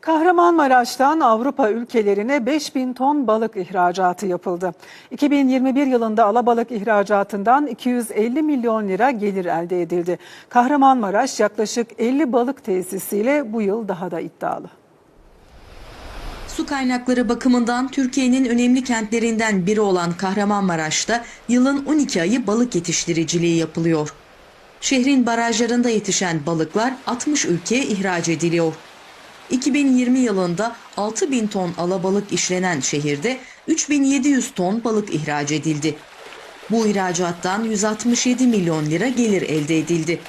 Kahramanmaraş'tan Avrupa ülkelerine 5000 ton balık ihracatı yapıldı. 2021 yılında alabalık ihracatından 250 milyon lira gelir elde edildi. Kahramanmaraş yaklaşık 50 balık tesisiyle bu yıl daha da iddialı. Su kaynakları bakımından Türkiye'nin önemli kentlerinden biri olan Kahramanmaraş'ta yılın 12 ayı balık yetiştiriciliği yapılıyor. Şehrin barajlarında yetişen balıklar 60 ülkeye ihraç ediliyor. 2020 yılında 6000 ton alabalık işlenen şehirde 3700 ton balık ihraç edildi. Bu ihracattan 167 milyon lira gelir elde edildi.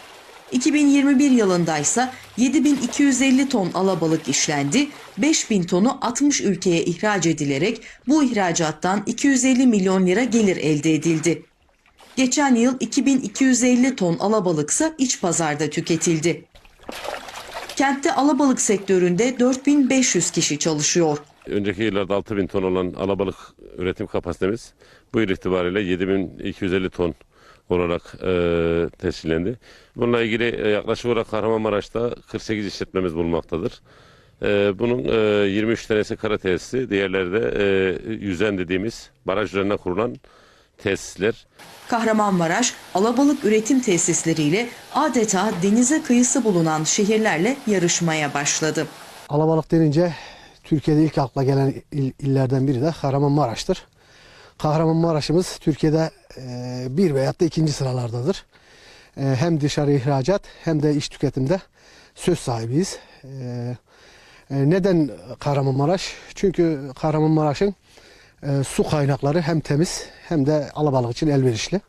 2021 yılında ise 7250 ton alabalık işlendi, 5000 tonu 60 ülkeye ihraç edilerek bu ihracattan 250 milyon lira gelir elde edildi. Geçen yıl 2250 ton alabalıksa iç pazarda tüketildi. Kentte alabalık sektöründe 4500 kişi çalışıyor. Önceki yıllarda 6000 ton olan alabalık üretim kapasitemiz bu yıl itibariyle 7250 ton olarak e, tescillendi. Bununla ilgili e, yaklaşık olarak Kahramanmaraş'ta 48 işletmemiz bulunmaktadır. E, bunun e, 23 tanesi kara tesisi, diğerleri de e, yüzen dediğimiz baraj üzerine kurulan tesisler. Kahramanmaraş, alabalık üretim tesisleriyle adeta denize kıyısı bulunan şehirlerle yarışmaya başladı. Alabalık denince Türkiye'de ilk akla gelen il- illerden biri de Kahramanmaraş'tır. Kahramanmaraş'ımız Türkiye'de e, bir veyahut da ikinci sıralardadır. E, hem dışarı ihracat hem de iç tüketimde söz sahibiyiz. E, e, neden Kahramanmaraş? Çünkü Kahramanmaraş'ın e, su kaynakları hem temiz hem de alabalık için elverişli.